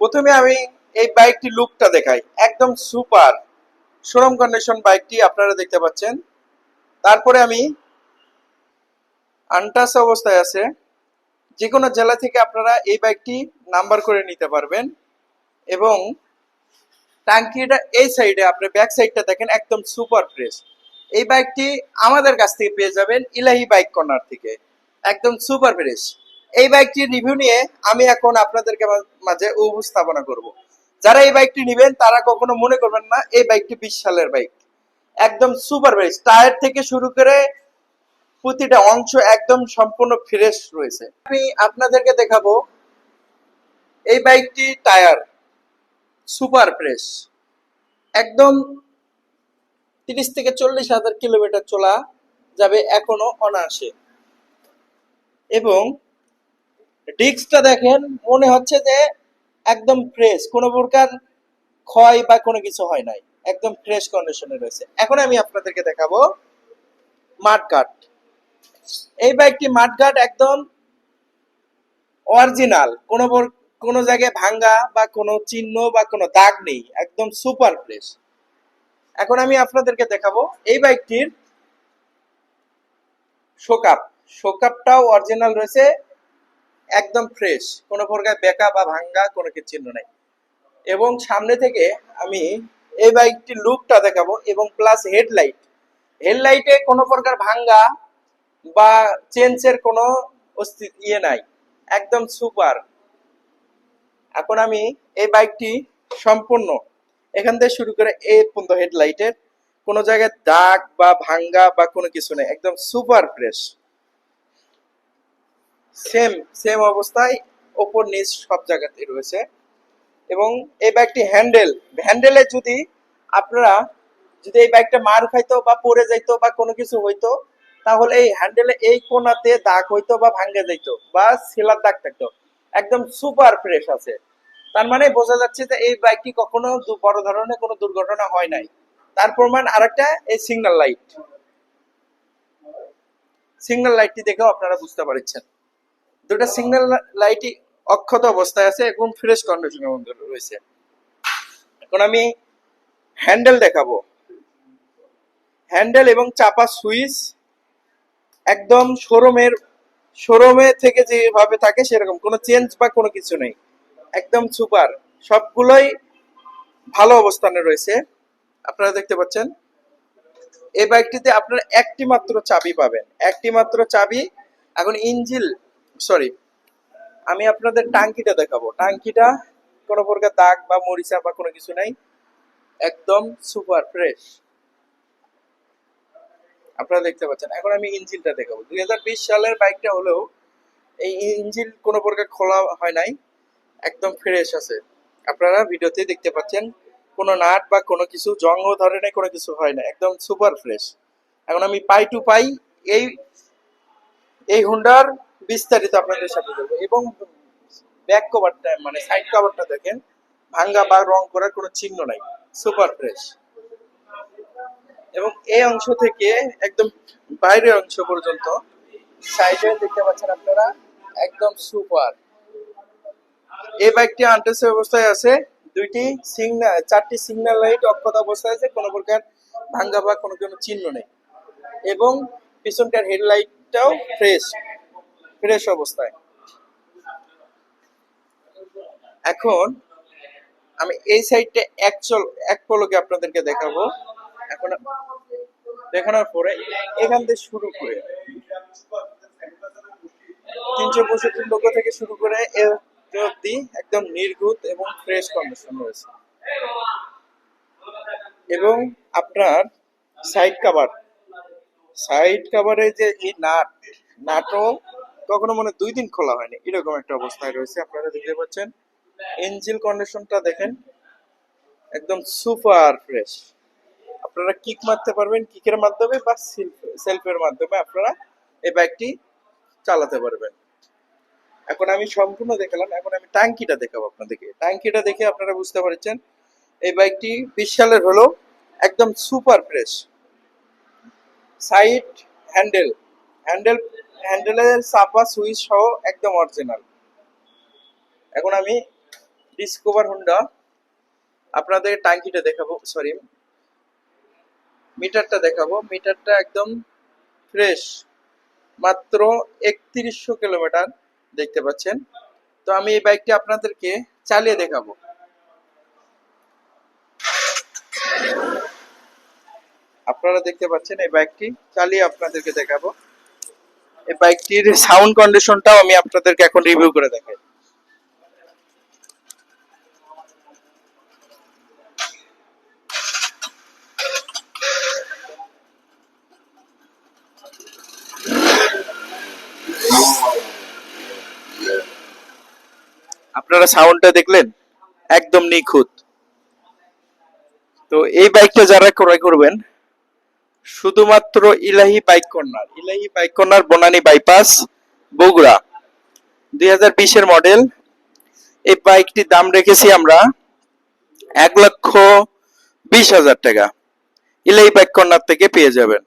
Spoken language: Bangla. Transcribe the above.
প্রথমে আমি এই বাইকটি লুকটা দেখাই। একদম সুপার শোরুম কন্ডিশন বাইকটি আপনারা দেখতে পাচ্ছেন। তারপরে আমি আনটাস অবস্থায় আছে। যে কোনো জেলা থেকে আপনারা এই বাইকটি নাম্বার করে নিতে পারবেন। এবং টাঙ্কিটা এই সাইডে, আপনি ব্যাক সাইডটা দেখেন, একদম সুপার ফ্রেশ। এই বাইকটি আমাদের কাছ থেকে পেয়ে যাবেন ইলাহি বাইক কর্নার থেকে। একদম সুপার ফ্রেশ। এই বাইকটির রিভিউ নিয়ে আমি এখন আপনাদেরকে মাঝে উপস্থাপনা করব। যারা এই বাইকটি নেবেন, তারা কখনো মনে করবেন না, এই বাইকটি বিশ সালের বাইক। একদম সুপার ফ্রেশ টায়ার থেকে শুরু করে প্রতিটা অংশ একদম সম্পূর্ণ ফ্রেশ রয়েছে। আমি আপনাদেরকে দেখাবো এই বাইকটি টায়ার। সুপার ফ্রেশ একদম তিরিশ থেকে চল্লিশ হাজার কিলোমিটার চলা যাবে এখনও অনায়াসে। এবং ডিস্কটা দেখেন, মনে হচ্ছে যে একদম ফ্রেশ কোনো প্রকার ক্ষয় বা কোনো কিছু হয় নাই। একদম ফ্রেশ কন্ডিশনে রয়েছে। এখন আমি আপনাদেরকে দেখাবো মাঠঘাট এই বাইকটি মাঠঘাট একদম অরিজিনাল কোনো কোনো জায়গায় ভাঙ্গা বা কোনো চিহ্ন বা কোনো দাগ নেই, একদম সুপার ফ্রেশ এখন আমি আপনাদেরকে দেখাবো এই বাইকটির শোকাপ শোকাপটাও অরিজিনাল রয়েছে। একদম ফ্রেশ কোনো প্রকার বেকা বা ভাঙ্গা কোনো কিছু চিহ্ন নেই। এবং সামনে থেকে আমি এই বাইকটির লুকটা দেখাবো এবং প্লাস হেডলাইট হেডলাইটে কোনো প্রকার ভাঙ্গা বা চেঞ্জের কোনো অস্তিত্ব ইয়ে নাই। একদম সুপার এখন আমি এই বাইকটি সম্পূর্ণ এখান থেকে শুরু করে এই পর্যন্ত হেডলাইটের কোনো জায়গায় দাগ বা ভাঙ্গা বা কোনো কিছু নেই। একদম সুপার ফ্রেশ সেম সেম অবস্থায় ওপর নিচ সব জায়গাতে রয়েছে। এবং এই বাইকটি হ্যান্ডেল হ্যান্ডেলে যদি আপনারা যদি এই বাইকটা মার খাইতো বা পড়ে যাইতো বা কোনো কিছু হইতো, তাহলে এই হ্যান্ডেলে এই কোনাতে দাগ হইতো বা ভাঙ্গে যাইতো বা সেলার দাগ থাকতো। একদম সুপার ফ্রেশ আছে। তার মানে বোঝা যাচ্ছে যে এই বাইকটি কখনো বড় ধরনের কোনো দুর্ঘটনা হয় নাই। তার প্রমাণ আরেকটা, এই সিগন্যাল লাইট সিগন্যাল লাইটটি দেখেও আপনারা বুঝতে পারছেন। দুটো সিগন্যাল লাইটই অক্ষত অবস্থায় আছে এবং ফ্রেশ কন্ডিশনের মধ্যে রয়েছে। এখন আমি হ্যান্ডেল দেখাবো। হ্যান্ডেল এবং চাপা সুইচ একদম শোরুমের শোরুমে থেকে যেভাবে থাকে সেরকম, কোনো চেঞ্জ বা কোনো কিছু নেই। একদম সুপার সবগুলোই ভালো অবস্থানে রয়েছে। আপনারা দেখতে পাচ্ছেন, এই বাইকটিতে আপনারা একটি মাত্র চাবি পাবেন। একটি মাত্র চাবি, এখন ইঞ্জিল সরি আমি আপনাদের টাঙ্কিটা দেখাবো। টাঙ্কিটা কোনো প্রকার দাগ বা মরিচা বা কোনো কিছু নাই। একদম সুপার ফ্রেশ আপনারা দেখতে পাচ্ছেন, এখন আমি ইঞ্জিনটা দেখাবো। দুই হাজার বিশ সালের বাইকটা হলেও এই ইঞ্জিন কোনো প্রকার খোলা হয় নাই, একদম ফ্রেশ আছে। আপনারা ভিডিওতে দেখতে পাচ্ছেন, কোনো নাট বা কোনো কিছু, জঙ্গ ধরনের কোনো কিছু হয় না একদম সুপার ফ্রেশ এখন আমি পাই টু পাই এই এই হুন্ডার বিস্তারিত আপনাদের সাথে দেবো এবং ব্যাক কভারটা মানে সাইড কভারটা দেখেন, ভাঙ্গা বা রং করার কোনো চিহ্ন নাই সুপার ফ্রেশ এবং এই অংশ থেকে একদম বাইরের অংশ পর্যন্ত সাইডে দেখতে পাচ্ছেন আপনারা, একদম সুপার এই বাইকটি আনটেস অবস্থায় আছে, দুইটি সিগন্যাল চারটি সিগন্যাল লাইট অক্ষত অবস্থায় আছে, কোনো প্রকার ভাঙ্গা বা কোনো কোনো চিহ্ন নেই। এবং পিছনকার হেডলাইটটাও ফ্রেশ ফ্রেশ অবস্থায়। এখন আমি এই সাইডটা একচল এক পলকে আপনাদেরকে দেখাবো। এখন দেখানোর পরে এখান থেকে শুরু করে তিনশো পঁয়ষট্টি লোক থেকে শুরু করে অব্দি একদম নির্ঘুত এবং ফ্রেশ কন্ডিশন রয়েছে। এবং আপনার সাইড কাভার সাইড কাভারে যে এই নাট নাটও কখনো মনে দুই দিন খোলা হয়নি। এরকম একটা অবস্থায় রয়েছে। আপনারা দেখতে পাচ্ছেন ইঞ্জিন কন্ডিশনটা দেখেন, একদম সুপার ফ্রেশ আপনারা কিক মারতে পারবেন কিকের মাধ্যমে বা সেলফের মাধ্যমে আপনারা এই বাইকটি চালাতে পারবেন। এখন আমি সম্পূর্ণ দেখালাম, এখন আমি ট্যাঙ্কিটা দেখাবো আপনাদেরকে। ট্যাঙ্কিটা দেখে আপনারা বুঝতে পারছেন, এই বাইকটি বিশ সালের হলো, একদম super fresh side handle handle হ্যান্ডেলের চাপা সুইচ সহ একদম অরিজিনাল এখন আমি ডিসকভার হোন্ডা আপনাদের ট্যাঙ্কিটা দেখাবো সরি মিটারটা দেখাবো। মিটারটা একদম ফ্রেশ মাত্র একত্রিশশো কিলোমিটার দেখতে পাচ্ছেন? তো আমি এই বাইকটি আপনাদেরকে চালিয়ে দেখাবো। আপনারা দেখতে পাচ্ছেন এই বাইকটি চালিয়ে আপনাদেরকে দেখাবো। এই বাইকটির সাউন্ড কন্ডিশনটাও আমি আপনাদেরকে এখন রিভিউ করে দেখাই। আপনারা সাউন্ডটা দেখলেন? একদম নিখুঁত। তো এই বাইকটা যারা ক্রয় করবেন শুধুমাত্র Elahi bike corner Elahi bike corner Banani bypass Bogura. দুই হাজার বিশের মডেল। এই বাইকটির দাম রেখেছি আমরা এক লক্ষ বিশ হাজার টাকা। ইলাহি বাইক কর্নার থেকে পেয়ে যাবেন।